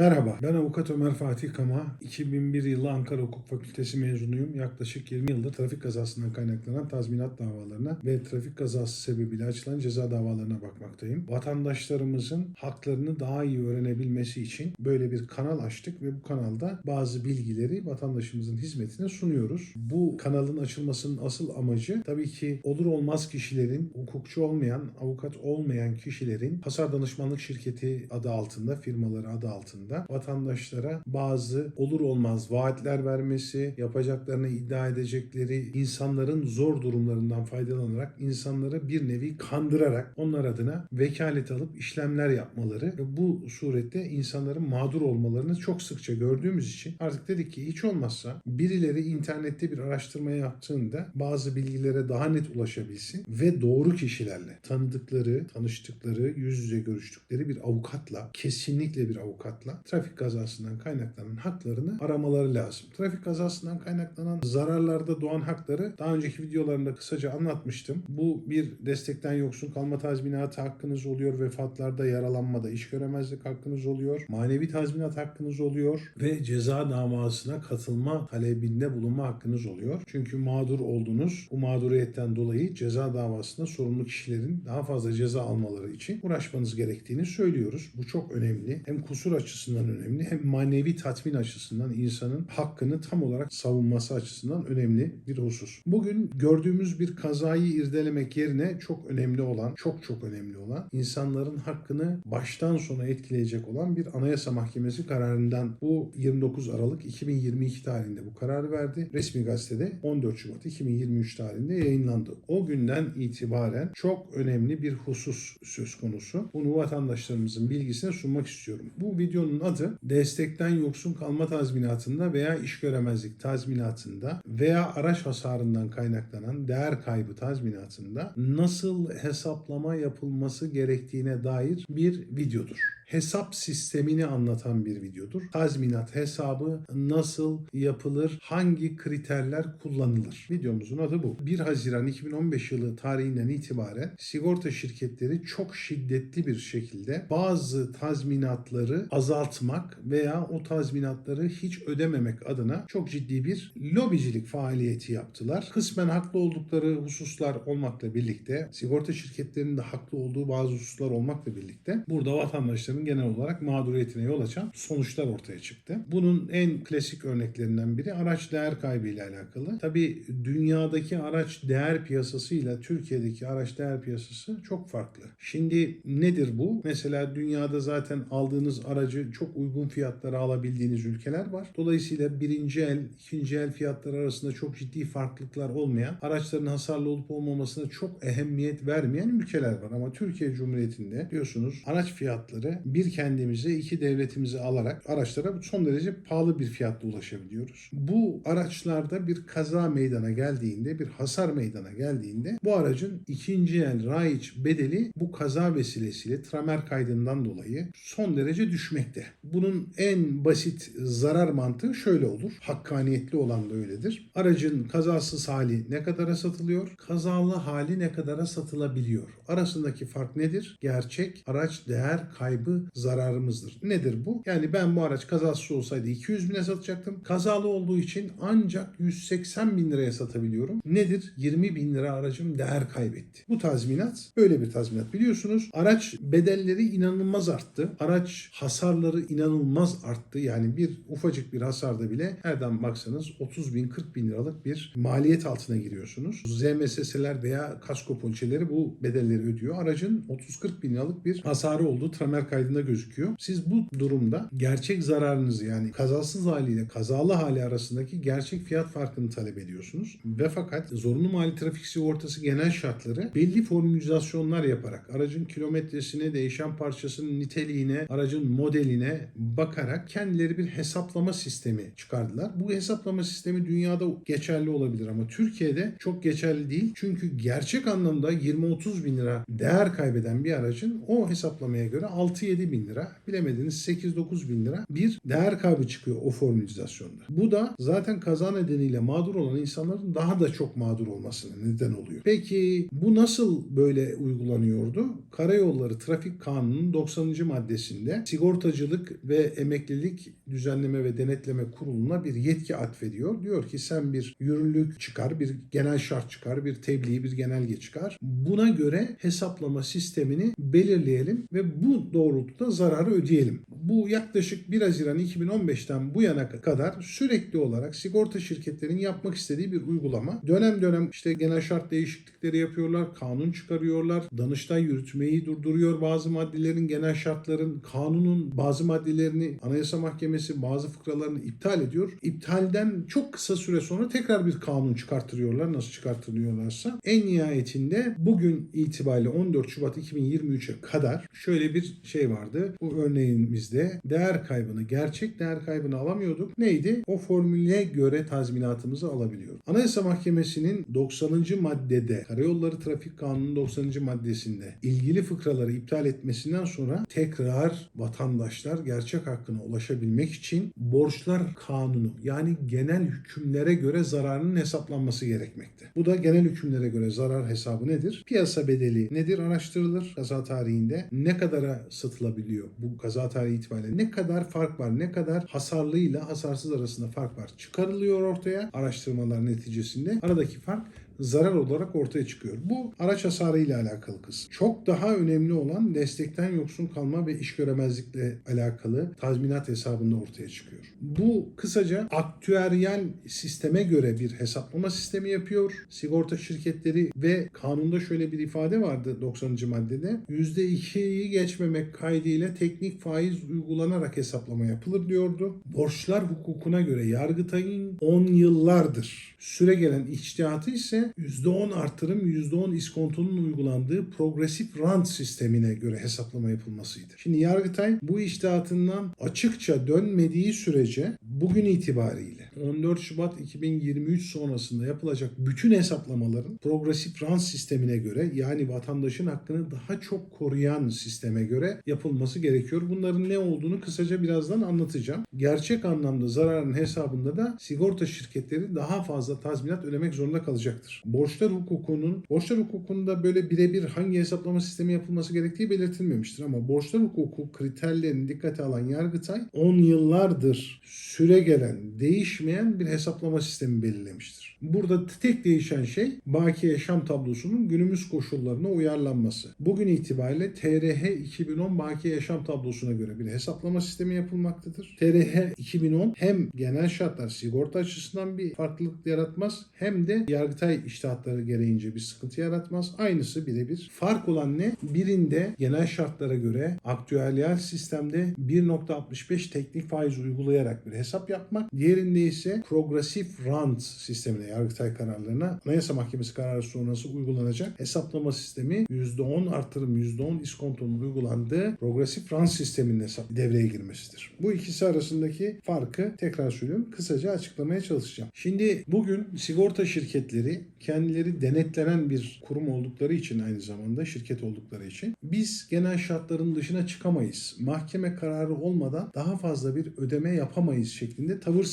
Merhaba, ben avukat Ömer Fatih Kama. 2001 yılı Ankara Hukuk Fakültesi mezunuyum. Yaklaşık 20 yıldır trafik kazasından kaynaklanan tazminat davalarına ve trafik kazası sebebiyle açılan ceza davalarına bakmaktayım. Vatandaşlarımızın haklarını daha iyi öğrenebilmesi için böyle bir kanal açtık ve bu kanalda bazı bilgileri vatandaşımızın hizmetine sunuyoruz. Bu kanalın açılmasının asıl amacı tabii ki olur olmaz kişilerin, hukukçu olmayan, avukat olmayan kişilerin hasar danışmanlık şirketi adı altında, firmaları adı altında vatandaşlara bazı olur olmaz vaatler vermesi, yapacaklarını iddia edecekleri insanların zor durumlarından faydalanarak insanları bir nevi kandırarak onlar adına vekalet alıp işlemler yapmaları ve bu surette insanların mağdur olmalarını çok sıkça gördüğümüz için artık dedik ki hiç olmazsa birileri internette bir araştırma yaptığında bazı bilgilere daha net ulaşabilsin ve doğru kişilerle tanıdıkları, tanıştıkları, yüz yüze görüştükleri bir avukatla, kesinlikle bir avukatla trafik kazasından kaynaklanan haklarını aramaları lazım. Trafik kazasından kaynaklanan zararlarda doğan hakları daha önceki videolarımda kısaca anlatmıştım. Bu bir destekten yoksun kalma tazminatı hakkınız oluyor, vefatlarda, yaralanmada iş göremezlik hakkınız oluyor, manevi tazminat hakkınız oluyor ve ceza davasına katılma talebinde bulunma hakkınız oluyor. Çünkü mağdur oldunuz. Bu mağduriyetten dolayı ceza davasında sorumlu kişilerin daha fazla ceza almaları için uğraşmanız gerektiğini söylüyoruz. Bu çok önemli. Hem kusur açısından önemli hem manevi tatmin açısından insanın hakkını tam olarak savunması açısından önemli bir husus. Bugün gördüğümüz bir kazayı irdelemek yerine çok önemli olan, çok çok önemli olan insanların hakkını baştan sona etkileyecek olan bir Anayasa Mahkemesi kararından bu 29 Aralık 2022 tarihinde bu kararı verdi. Resmi gazetede 14 Şubat 2023 tarihinde yayınlandı. O günden itibaren çok önemli bir husus söz konusu. Bunu vatandaşlarımızın bilgisine sunmak istiyorum. Bu videonun adı destekten yoksun kalma tazminatında veya iş göremezlik tazminatında veya araç hasarından kaynaklanan değer kaybı tazminatında nasıl hesaplama yapılması gerektiğine dair bir videodur hesap sistemini anlatan bir videodur. Tazminat hesabı nasıl yapılır, hangi kriterler kullanılır? Videomuzun adı bu. 1 Haziran 2015 yılı tarihinden itibaren sigorta şirketleri çok şiddetli bir şekilde bazı tazminatları azaltmak veya o tazminatları hiç ödememek adına çok ciddi bir lobicilik faaliyeti yaptılar. Kısmen haklı oldukları hususlar olmakla birlikte sigorta şirketlerinin de haklı olduğu bazı hususlar olmakla birlikte burada vatandaşların genel olarak mağduriyetine yol açan sonuçlar ortaya çıktı. Bunun en klasik örneklerinden biri araç değer kaybı ile alakalı. Tabi dünyadaki araç değer piyasası ile Türkiye'deki araç değer piyasası çok farklı. Şimdi nedir bu? Mesela dünyada zaten aldığınız aracı çok uygun fiyatlara alabildiğiniz ülkeler var. Dolayısıyla birinci el, ikinci el fiyatları arasında çok ciddi farklılıklar olmayan, araçların hasarlı olup olmamasına çok ehemmiyet vermeyen ülkeler var. Ama Türkiye Cumhuriyeti'nde diyorsunuz araç fiyatları bir kendimize iki devletimizi alarak araçlara son derece pahalı bir fiyatla ulaşabiliyoruz. Bu araçlarda bir kaza meydana geldiğinde, bir hasar meydana geldiğinde bu aracın ikinci el raiç bedeli bu kaza vesilesiyle tramer kaydından dolayı son derece düşmekte. Bunun en basit zarar mantığı şöyle olur. Hakkaniyetli olan da öyledir. Aracın kazasız hali ne kadara satılıyor? Kazalı hali ne kadara satılabiliyor? Arasındaki fark nedir? Gerçek araç değer kaybı zararımızdır. Nedir bu? Yani ben bu araç kazasız olsaydı 200 bine satacaktım. Kazalı olduğu için ancak 180 bin liraya satabiliyorum. Nedir? 20 bin lira aracım değer kaybetti. Bu tazminat böyle bir tazminat biliyorsunuz. Araç bedelleri inanılmaz arttı. Araç hasarları inanılmaz arttı. Yani bir ufacık bir hasarda bile nereden baksanız 30 bin 40 bin liralık bir maliyet altına giriyorsunuz. ZMSS'ler veya kasko ponçeleri bu bedelleri ödüyor. Aracın 30-40 bin liralık bir hasarı olduğu tramer kaydında gözüküyor. Siz bu durumda gerçek zararınızı yani kazasız haliyle kazalı hali arasındaki gerçek fiyat farkını talep ediyorsunuz. Ve fakat zorunlu mali trafik sigortası genel şartları belli formülizasyonlar yaparak aracın kilometresine, değişen parçasının niteliğine, aracın modeline bakarak kendileri bir hesaplama sistemi çıkardılar. Bu hesaplama sistemi dünyada geçerli olabilir ama Türkiye'de çok geçerli değil. Çünkü gerçek anlamda 20-30 bin lira değer kaybeden bir aracın o hesaplamaya göre 6 6-7 bin lira, bilemediniz 8-9 bin lira bir değer kaybı çıkıyor o formülizasyonda. Bu da zaten kaza nedeniyle mağdur olan insanların daha da çok mağdur olmasına neden oluyor. Peki bu nasıl böyle uygulanıyordu? Karayolları Trafik Kanunu'nun 90. maddesinde sigortacılık ve emeklilik düzenleme ve denetleme kuruluna bir yetki atfediyor. Diyor ki sen bir yürürlük çıkar, bir genel şart çıkar, bir tebliğ, bir genelge çıkar. Buna göre hesaplama sistemini belirleyelim ve bu doğrultuda zararı ödeyelim. Bu yaklaşık 1 Haziran 2015'ten bu yana kadar sürekli olarak sigorta şirketlerinin yapmak istediği bir uygulama. Dönem dönem işte genel şart değişiklikleri yapıyorlar, kanun çıkarıyorlar, Danıştay yürütmeyi durduruyor bazı maddelerin, genel şartların, kanunun bazı maddelerini Anayasa Mahkemesi bazı fıkralarını iptal ediyor. İptalden çok kısa süre sonra tekrar bir kanun çıkartıyorlar. Nasıl çıkartılıyorlarsa. En nihayetinde bugün itibariyle 14 Şubat 2023'e kadar şöyle bir şey vardı. Bu örneğimizde değer kaybını, gerçek değer kaybını alamıyorduk. Neydi? O formüle göre tazminatımızı alabiliyorduk. Anayasa Mahkemesi'nin 90. maddede Karayolları Trafik Kanunu'nun 90. maddesinde ilgili fıkraları iptal etmesinden sonra tekrar vatandaşlar gerçek hakkına ulaşabilmek için borçlar kanunu yani genel hükümlere göre zararının hesaplanması gerekmekte. Bu da genel hükümlere göre zarar hesabı nedir? Piyasa bedeli nedir araştırılır kaza tarihinde. Ne kadara satılabiliyor bu kaza tarihi itibariyle? Ne kadar fark var? Ne kadar hasarlıyla hasarsız arasında fark var? Çıkarılıyor ortaya araştırmalar neticesinde. Aradaki fark zarar olarak ortaya çıkıyor. Bu araç hasarı ile alakalı kısım. Çok daha önemli olan destekten yoksun kalma ve iş göremezlikle alakalı tazminat hesabında ortaya çıkıyor. Bu kısaca aktüeryal sisteme göre bir hesaplama sistemi yapıyor. Sigorta şirketleri ve kanunda şöyle bir ifade vardı 90. maddede. %2'yi geçmemek kaydıyla teknik faiz uygulanarak hesaplama yapılır diyordu. Borçlar hukukuna göre Yargıtay'ın 10 yıllardır süre gelen içtihatı ise %10 artırım, %10 iskontonun uygulandığı progresif rant sistemine göre hesaplama yapılmasıydı. Şimdi Yargıtay bu içtihatından açıkça dönmediği sürece bugün itibariyle 14 Şubat 2023 sonrasında yapılacak bütün hesaplamaların progresif rant sistemine göre yani vatandaşın hakkını daha çok koruyan sisteme göre yapılması gerekiyor. Bunların ne olduğunu kısaca birazdan anlatacağım. Gerçek anlamda zararın hesabında da sigorta şirketleri daha fazla tazminat ödemek zorunda kalacaktır. Borçlar hukukunun, borçlar hukukunda böyle birebir hangi hesaplama sistemi yapılması gerektiği belirtilmemiştir ama borçlar hukuku kriterlerini dikkate alan Yargıtay 10 yıllardır süre gelen, değişmeyen bir hesaplama sistemi belirlemiştir. Burada tek değişen şey baki yaşam tablosunun günümüz koşullarına uyarlanması. Bugün itibariyle TRH 2010 baki yaşam tablosuna göre bir hesaplama sistemi yapılmaktadır. TRH 2010 hem genel şartlar sigorta açısından bir farklılık yaratmaz hem de Yargıtay iştahatları gereğince bir sıkıntı yaratmaz. Aynısı birebir. Fark olan ne? Birinde genel şartlara göre aktüeryal sistemde 1.65 teknik faiz uygulayarak bir hesap yapmak. Diğerinde ise progresif rant sistemine Yargıtay kararlarına Anayasa Mahkemesi kararı sonrası uygulanacak hesaplama sistemi %10 artırım %10 iskontonun uygulandığı progresif rant sisteminin devreye girmesidir. Bu ikisi arasındaki farkı tekrar söylüyorum kısaca açıklamaya çalışacağım. Şimdi bugün sigorta şirketleri kendileri denetlenen bir kurum oldukları için aynı zamanda şirket oldukları için biz genel şartların dışına çıkamayız. Mahkeme kararı olmadan daha fazla bir ödeme yapamayız şeklinde tavır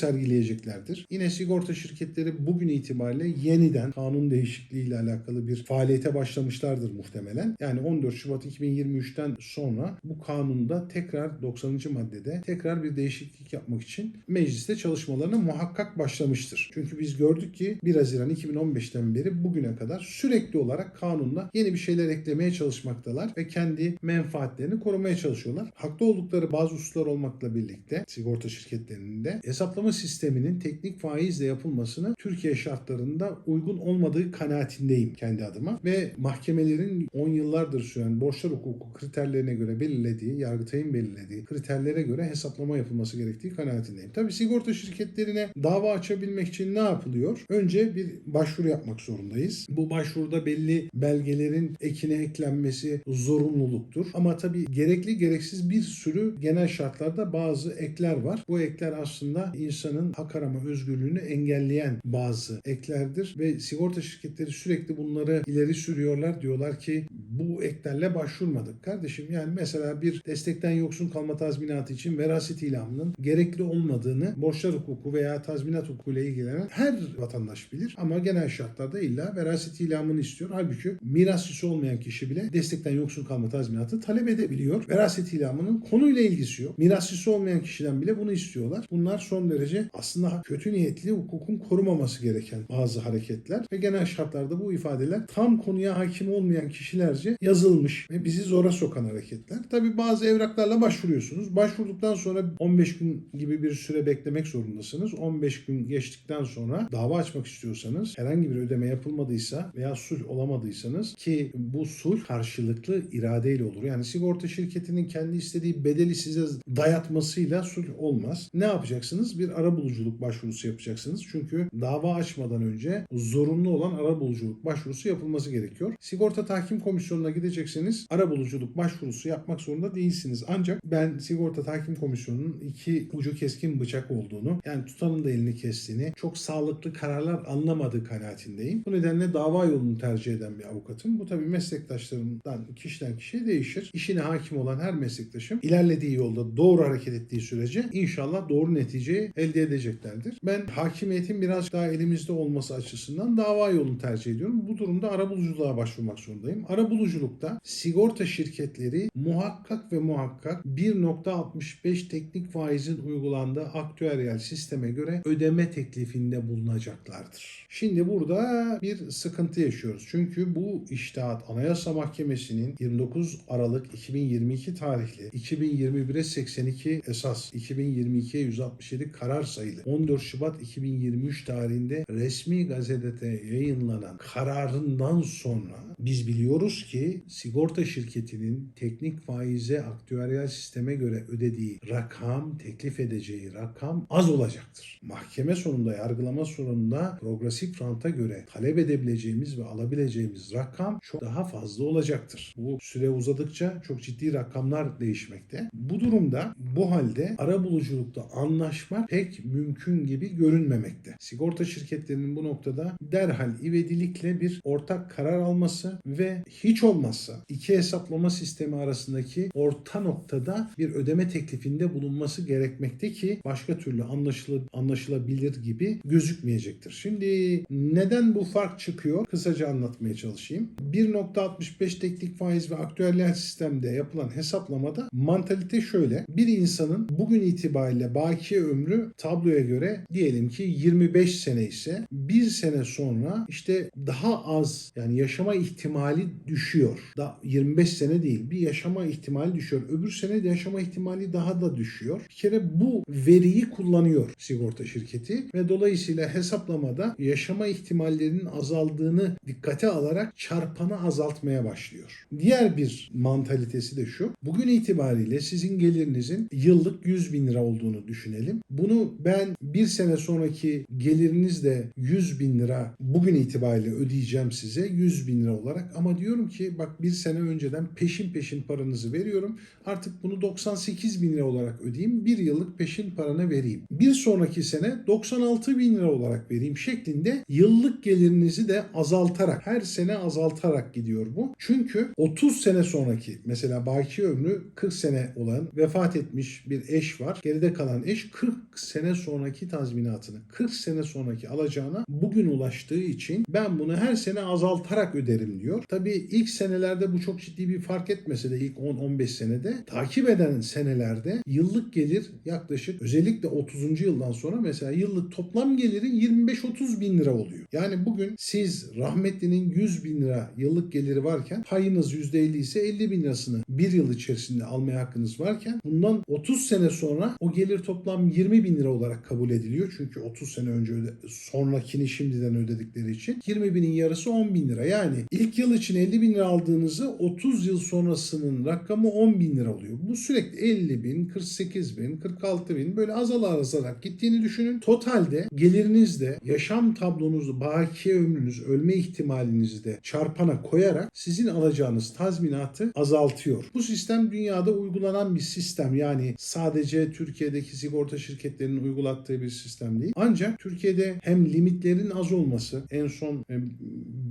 sergileyeceklerdir. Yine sigorta şirketleri bugün itibariyle yeniden kanun değişikliği ile alakalı bir faaliyete başlamışlardır muhtemelen. Yani 14 Şubat 2023'ten sonra bu kanunda tekrar 90. maddede tekrar bir değişiklik yapmak için mecliste çalışmalarına muhakkak başlamıştır. Çünkü biz gördük ki 1 Haziran 2015'ten beri bugüne kadar sürekli olarak kanunda yeni bir şeyler eklemeye çalışmaktalar ve kendi menfaatlerini korumaya çalışıyorlar. Haklı oldukları bazı hususlar olmakla birlikte sigorta şirketlerinin de hesaplama sisteminin teknik faizle yapılmasını Türkiye şartlarında uygun olmadığı kanaatindeyim kendi adıma ve mahkemelerin 10 yıllardır süren borçlar hukuku kriterlerine göre belirlediği, Yargıtay'ın belirlediği kriterlere göre hesaplama yapılması gerektiği kanaatindeyim. Tabi sigorta şirketlerine dava açabilmek için ne yapılıyor? Önce bir başvuru yapmak zorundayız. Bu başvuruda belli belgelerin ekine eklenmesi zorunluluktur. Ama tabii gerekli gereksiz bir sürü genel şartlarda bazı ekler var. Bu ekler aslında insanın hak arama özgürlüğünü engelleyen bazı eklerdir ve sigorta şirketleri sürekli bunları ileri sürüyorlar. Diyorlar ki bu eklerle başvurmadık kardeşim. Yani mesela bir destekten yoksun kalma tazminatı için veraset ilamının gerekli olmadığını borçlar hukuku veya tazminat hukukuyla ilgilenen her vatandaş bilir. Ama genel şartlarda illa veraset ilamını istiyor. Halbuki mirasçısı olmayan kişi bile destekten yoksun kalma tazminatı talep edebiliyor. Veraset ilamının konuyla ilgisi yok. Mirasçısı olmayan kişiden bile bunu istiyorlar. Bunlar son derece aslında kötü niyetli hukukun korumaması gereken bazı hareketler ve genel şartlarda bu ifadeler tam konuya hakim olmayan kişilerce yazılmış ve bizi zora sokan hareketler. Tabi bazı evraklarla başvuruyorsunuz. Başvurduktan sonra 15 gün gibi bir süre beklemek zorundasınız. 15 gün geçtikten sonra dava açmak istiyorsanız herhangi bir ödeme yapılmadıysa veya sulh olamadıysanız ki bu sulh karşılıklı iradeyle olur. Yani sigorta şirketinin kendi istediği bedeli size dayatmasıyla sulh olmaz. Ne yapacaksınız? Bir ara buluculuk başvurusu yapacaksınız. Çünkü dava açmadan önce zorunlu olan ara buluculuk başvurusu yapılması gerekiyor. Sigorta Tahkim Komisyonu'na gidecekseniz ara buluculuk başvurusu yapmak zorunda değilsiniz. Ancak ben Sigorta Tahkim Komisyonu'nun iki ucu keskin bıçak olduğunu yani tutanın da elini kestiğini çok sağlıklı kararlar anlamadığı kanaatindeyim. Bu nedenle dava yolunu tercih eden bir avukatım. Bu tabii meslektaşlarımdan kişiden kişiye değişir. İşine hakim olan her meslektaşım ilerlediği yolda doğru hareket ettiği sürece inşallah doğru neticeyi elde edeceklerdir. Ben hakimiyetin biraz daha elimizde olması açısından dava yolunu tercih ediyorum. Bu durumda arabuluculuğa başvurmak zorundayım. Arabuluculukta sigorta şirketleri muhakkak ve muhakkak 1.65 teknik faizin uygulandığı aktüeryal sisteme göre ödeme teklifinde bulunacaklardır. Şimdi burada bir sıkıntı yaşıyoruz. Çünkü bu iştahat Anayasa Mahkemesi'nin 29 Aralık 2022 tarihli 2021'e 82 esas 2022'ye 167 karar sayılı 14 Şubat 2023 tarihinde resmi gazetede yayınlanan kararından sonra biz biliyoruz ki sigorta şirketinin teknik faize aktüeryal sisteme göre ödediği rakam, teklif edeceği rakam az olacaktır. Mahkeme sonunda, yargılama sonunda progresif ranta göre talep edebileceğimiz ve alabileceğimiz rakam çok daha fazla olacaktır. Bu süre uzadıkça çok ciddi rakamlar değişmekte. Bu durumda bu halde ara buluculukta anlaşmak pek mümkün gibi görünmemekte. Sigorta şirketlerinin bu noktada derhal ivedilikle bir ortak karar alması ve hiç olmazsa iki hesaplama sistemi arasındaki orta noktada bir ödeme teklifinde bulunması gerekmekte ki başka türlü anlaşılır, anlaşılabilir gibi gözükmeyecektir. Şimdi neden bu fark çıkıyor? Kısaca anlatmaya çalışayım. 1.65 teknik faiz ve aktüeryal sistemde yapılan hesaplamada mantalite şöyle. Bir insanın bugün itibariyle baki ömrü tabloya göre diyelim ki 25 sene ise bir sene sonra işte daha az yani yaşama ihtimali düşüyor. Da 25 sene değil bir yaşama ihtimali düşüyor. Öbür sene de yaşama ihtimali daha da düşüyor. Bir kere bu veriyi kullanıyor sigorta şirketi ve dolayısıyla hesaplamada yaşama ihtimallerinin azaldığını dikkate alarak çarpanı azaltmaya başlıyor. Diğer bir mantalitesi de şu. Bugün itibariyle sizin gelirinizin yıllık 100 bin lira olduğunu düşünelim. Bunu ben bir sene sonraki geliriniz de 100 bin lira bugün itibariyle ödeyeceğim size 100 bin lira olarak ama diyorum ki bak bir sene önceden peşin peşin paranızı veriyorum. Artık bunu 98 bin lira olarak ödeyeyim. Bir yıllık peşin paranı vereyim. Bir sonraki sene 96 bin lira olarak vereyim şeklinde yıllık gelirinizi de azaltarak her sene azaltarak gidiyor bu. Çünkü 30 sene sonraki mesela baki ömrü 40 sene olan vefat etmiş bir eş var. Geride kalan eş 40 sene sonraki tazminatını 40 sene sonraki alacağına bugün ulaştığı için ben bunu her sene azaltarak öderim diyor. Tabii ilk senelerde bu çok ciddi bir fark etmese de ilk 10-15 senede takip eden senelerde yıllık gelir yaklaşık özellikle 30. yıldan sonra mesela yıllık toplam geliri 25-30 bin lira oluyor. Yani bugün siz rahmetlinin 100 bin lira yıllık geliri varken payınız %50 ise 50 bin lirasını bir yıl içerisinde almaya hakkınız varken bundan 30 sene sonra o gelir toplam 20 bin lira olarak kabul ediliyor. Çünkü 30 sene önce öde, sonrakini şimdiden ödedikleri için 20 binin yarısı 10 bin lira. Yani ilk yıl için 50 bin lira aldığınızı 30 yıl sonrasının rakamı 10 bin lira oluyor. Bu sürekli 50 bin, 48 bin, 46 bin böyle azalarak azalarak gittiğini düşünün. Totalde geliriniz yaşam tablonuzda baki ömrünüz, ölme ihtimalinizi de çarpana koyarak sizin alacağınız tazminatı azaltıyor. Bu sistem dünyada uygulanan bir sistem. Yani sadece Türkiye'deki sigorta şirketlerinin uygulattığı bir sistem değil. Ancak Türkiye'de hem limitlerin az olması, en son e,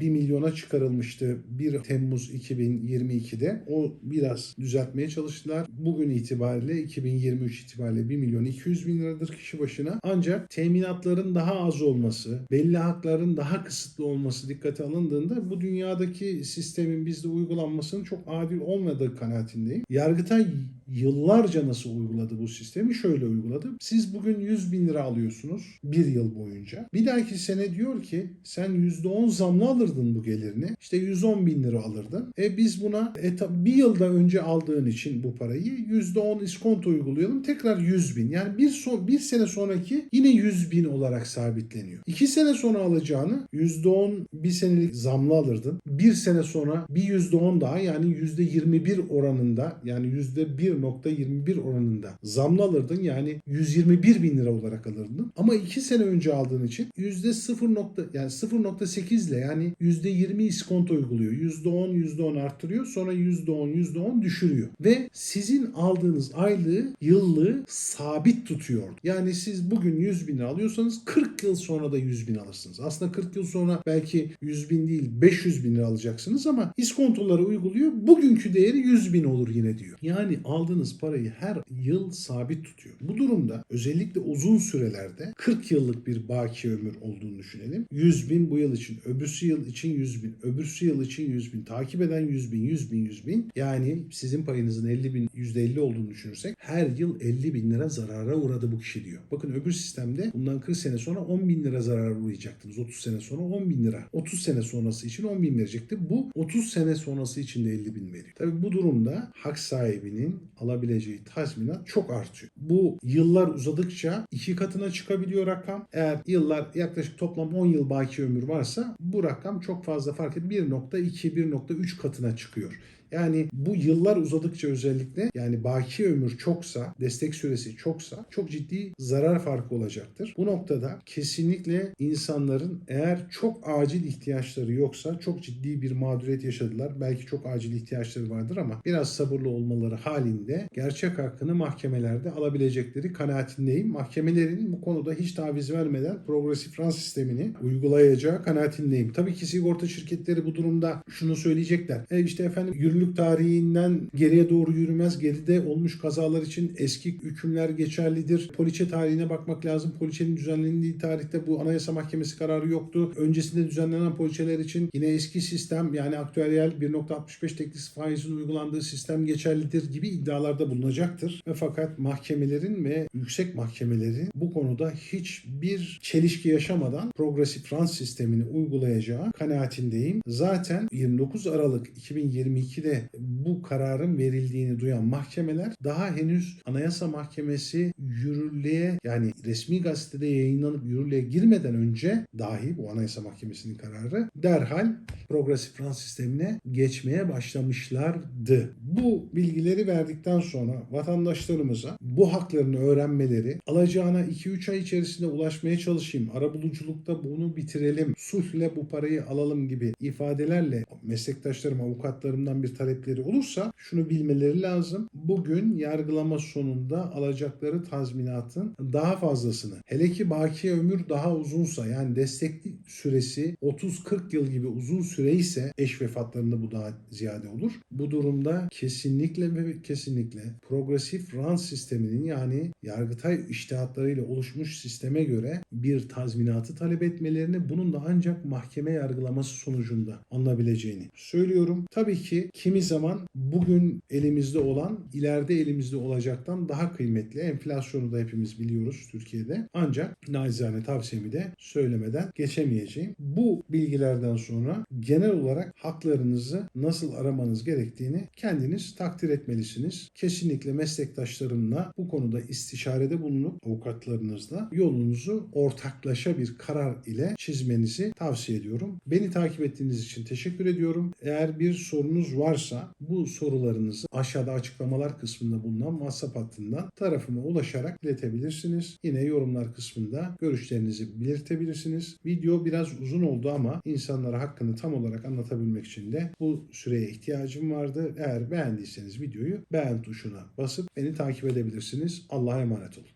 1 milyona çıkarılmıştı 1 Temmuz 2022'de. O biraz düzeltmeye çalıştılar. Bugün itibariyle 2023 itibariyle 1 milyon 200 bin liradır kişi başına. Ancak teminatların daha az olması, belli hakların daha kısıtlı olması dikkate alındığında bu dünyadaki sistemin bizde uygulanmasının çok adil olmadığı kanaatindeyim. Yargıtay yıllarca nasıl uyguladı bu sistemi? Şöyle uyguladı. Siz bugün 100 bin lira alıyorsunuz bir yıl boyunca. Bir dahaki sene diyor ki sen %10 zamlı alırdın bu gelirini. İşte 110 bin lira alırdın. E biz buna eta- bir yılda önce aldığın için bu parayı %10 iskonto uygulayalım. Tekrar 100 bin. Yani bir, son, bir sene sonraki yine 100 bin olarak sabitleniyor. İki sene sonra alacağını %10 bir senelik zamlı alırdın. Bir sene sonra bir %10 daha yani %21 oranında yani %1.21 oranında zamlı alırdın. Yani 121 bin lira olarak alırdın. Ama iki sene önce aldığın için %0 nokta yani 0.8 ile yani %20 iskonto uyguluyor. %10 %10 arttırıyor. Sonra %10 %10 düşürüyor. Ve sizin aldığınız aylığı yıllığı sabit tutuyor. Yani siz bugün 100 bin alıyorsanız 40 yıl sonra da 100 bin alırsınız. Aslında 40 yıl sonra belki 100 bin değil 500 bin lira alacaksınız ama iskontoları uyguluyor. Bugünkü değeri 100 bin olur yine diyor. Yani aldığınız parayı her yıl sabit tutuyor. Bu durumda özellikle uzun sürelerde 40 yıllık bir baki ömür olduğunu düşünelim. 100 bin bu yıl için, öbürsü yıl için 100 bin, öbürsü yıl için 100 bin, takip eden 100 bin, 100 bin, 100 bin. Yani sizin payınızın 50 bin, %50 olduğunu düşünürsek her yıl 50 bin lira zarara uğradı bu kişi diyor. Bakın öbür sistemde bundan 40 sene sonra 10 bin lira zarara uğrayacaktınız. 30 sene sonra 10 bin lira. 30 sene sonrası için 10 bin verecekti. Bu 30 sene sonrası için de 50 bin veriyor. Tabii bu durumda hak sahibinin alabileceği tazminat çok artıyor. Bu yıllar uzadıkça iki katına çıkabiliyor rakam. Eğer yıllar yaklaşık toplam 10 yıl baki ömür varsa bu rakam çok fazla fark et 1.2-1.3 katına çıkıyor. Yani bu yıllar uzadıkça özellikle yani baki ömür çoksa, destek süresi çoksa çok ciddi zarar farkı olacaktır. Bu noktada kesinlikle insanların eğer çok acil ihtiyaçları yoksa çok ciddi bir mağduriyet yaşadılar. Belki çok acil ihtiyaçları vardır ama biraz sabırlı olmaları halinde gerçek hakkını mahkemelerde alabilecekleri kanaatindeyim. Mahkemelerin bu konuda hiç taviz vermeden progresif rant sistemini uygulayacağı kanaatindeyim. Tabii ki sigorta şirketleri bu durumda şunu söyleyecekler. E işte efendim yürürlük tarihinden geriye doğru yürümez. Geride olmuş kazalar için eski hükümler geçerlidir. Poliçe tarihine bakmak lazım. Poliçenin düzenlendiği tarihte bu Anayasa Mahkemesi kararı yoktu. Öncesinde düzenlenen poliçeler için yine eski sistem yani aktüeryel 1.65 teklif faizin uygulandığı sistem geçerlidir gibi iddialarda bulunacaktır. Ve fakat mahkemelerin ve yüksek mahkemelerin bu konuda hiçbir çelişki yaşamadan progresif rant sistemini uygulayacağı kanaatindeyim. Zaten 29 Aralık 2022'de bu kararın verildiğini duyan mahkemeler daha henüz Anayasa Mahkemesi yürürlüğe yani resmi gazetede yayınlanıp yürürlüğe girmeden önce dahi bu Anayasa Mahkemesi'nin kararı derhal progresif rant sistemine geçmeye başlamışlardı. Bu bilgileri verdikten sonra vatandaşlarımıza bu haklarını öğrenmeleri, alacağına 2-3 ay içerisinde ulaşmaya çalışayım, arabuluculukta bunu bitirelim, sulhle bu parayı alalım gibi ifadelerle meslektaşlarım, avukatlarımdan bir talepleri olursa şunu bilmeleri lazım. Bugün yargılama sonunda alacakları tazminatın daha fazlasını, hele ki baki ömür daha uzunsa yani destekli süresi 30-40 yıl gibi uzun süre ise eş vefatlarında bu daha ziyade olur. Bu durumda kesinlikle ve kesinlikle progresif rant sisteminin yani Yargıtay iştihatlarıyla oluşmuş sisteme göre bir tazminatı talep etmelerini bunun da ancak mahkeme yargılaması sonucunda alınabileceğini söylüyorum. Tabii ki kimi zaman bugün elimizde olan ileride elimizde olacaktan daha kıymetli. Enflasyonu da hepimiz biliyoruz Türkiye'de. Ancak nacizane tavsiyemi de söylemeden geçemeyeceğim. Bu bilgilerden sonra genel olarak haklarınızı nasıl aramanız gerektiğini kendiniz takdir etmelisiniz. Kesinlikle meslektaşlarımla bu konuda istişarede bulunup avukatlarınızla yolunuzu ortaklaşa bir karar ile çizmenizi tavsiye ediyorum. Beni takip ettiğiniz için teşekkür ediyorum. Eğer bir sorunuz varsa bu sorularınızı aşağıda açıklamalar kısmında bulunan WhatsApp hattından tarafıma ulaşarak iletebilirsiniz. Yine yorumlar kısmında görüşlerinizi belirtebilirsiniz. Video biraz uzun oldu ama insanlara hakkını tam olarak anlatabilmek için de bu süreye ihtiyacım vardı. Eğer beğendiyseniz videoyu beğen tuşuna basıp beni takip edebilirsiniz. Allah'a emanet olun.